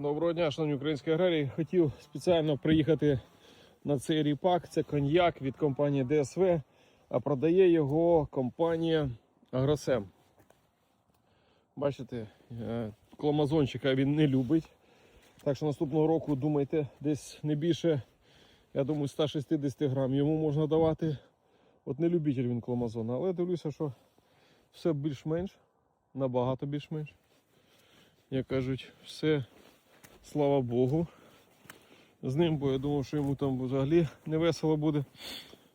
Доброго дня, шановні українські аграрії. Хотів спеціально приїхати на цей ріпак. Це коньяк від компанії ДСВ, а продає його компанія Агросем. Бачите, е, кломазончика він не любить. Так що наступного року думайте, десь не більше, я думаю, 160 грам йому можна давати. От не любитель він кломазона, але дивлюся, що все більш-менш, набагато більш-менш. Як кажуть, все слава Богу. З ним, бо я думав, що йому там взагалі не весело буде.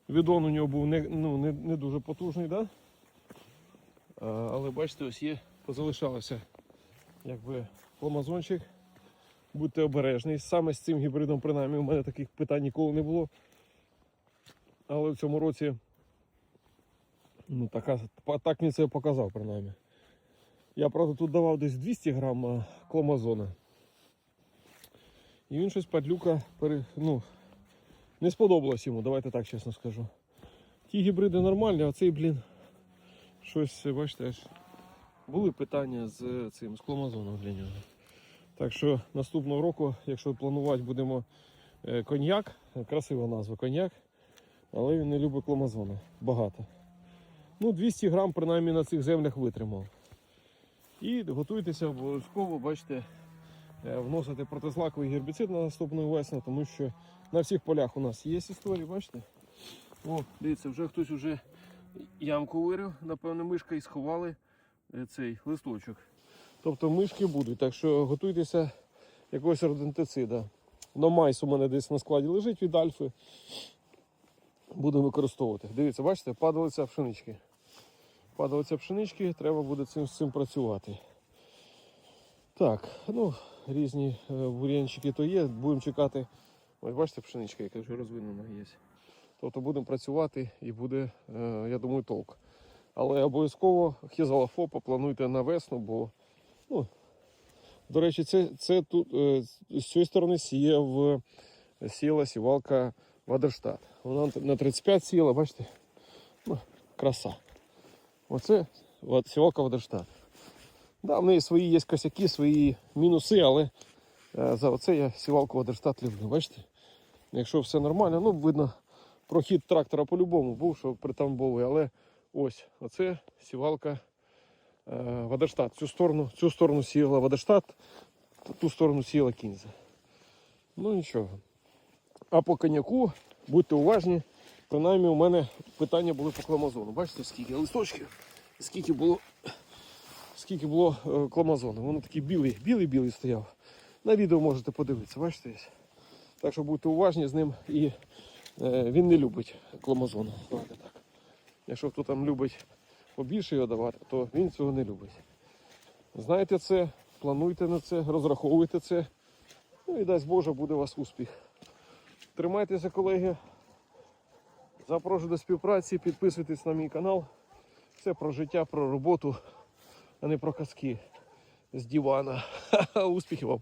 Відон у нього був не, ну, не, не дуже потужний, да? а, але бачите, ось є, позалишалося якби фламазончик. Будьте обережні. Саме з цим гібридом, принаймні, у мене таких питань ніколи не було. Але в цьому році ну, така, так він це показав, принаймні. Я, правда, тут давав десь 200 грам а, кломазона. І він щось падлюка пере... ну, не сподобалось йому, давайте так чесно скажу. Ті гібриди нормальні, а цей, блін, щось, бачите, аж були питання з цим з кломазоном для нього. Так що наступного року, якщо планувати будемо е, коньяк, красива назва коньяк, але він не любить кломазона. Багато. Ну, 200 грам принаймні на цих землях витримав. І готуйтеся обов'язково, бачите, е, вносити протизлаковий гербіцид на наступну весну, тому що на всіх полях у нас є історії, бачите? О, дивіться, вже хтось вже ямку вирив, напевно, мишка і сховали е, цей листочок. Тобто мишки будуть, так що готуйтеся якогось родентицида. Номайс у мене десь на складі лежить від альфи. Будемо використовувати. Дивіться, бачите, падалиця пшенички. Падалиця пшенички, треба буде цим, з цим працювати. Так, ну, різні е, бур'янчики то є, будемо чекати. Ось бачите, пшеничка, яка вже розвинена є. Тобто будемо працювати і буде, е, я думаю, толк. Але обов'язково хізалафо поплануйте на весну, бо, ну, до речі, це, це тут е, з цієї сторони сіяв, сіяла сівалка Вадерштат. Вона на 35 сіяла, бачите? Ну, краса. Оце сівалка Вадерштат. Да, в неї свої є косяки, свої мінуси, але е, за оце я сівалку Вадерштат люблю. Бачите? Якщо все нормально, ну видно, прохід трактора по-любому був, що притамбовий, але ось оце сівалка е, Вадерштат. Цю сторону, цю сторону сіяла Вадерштат, ту сторону сіяла кінза. Ну нічого. А по коньяку будьте уважні. Принаймні у мене питання були по кламазону. Бачите, скільки листочків, скільки було скільки було е, кламазону. Воно такий білий, білий, білий стояв. На відео можете подивитися, бачите? Так що будьте уважні з ним і е, він не любить кламазону. Давайте так. Якщо хто там любить побільше його давати, то він цього не любить. Знаєте це, плануйте на це, розраховуйте це. Ну і дасть Боже, буде у вас успіх. Тримайтеся, колеги. Запрошую до співпраці, підписуйтесь на мій канал. Це про життя, про роботу, а не про казки з дивана. Успіхів вам!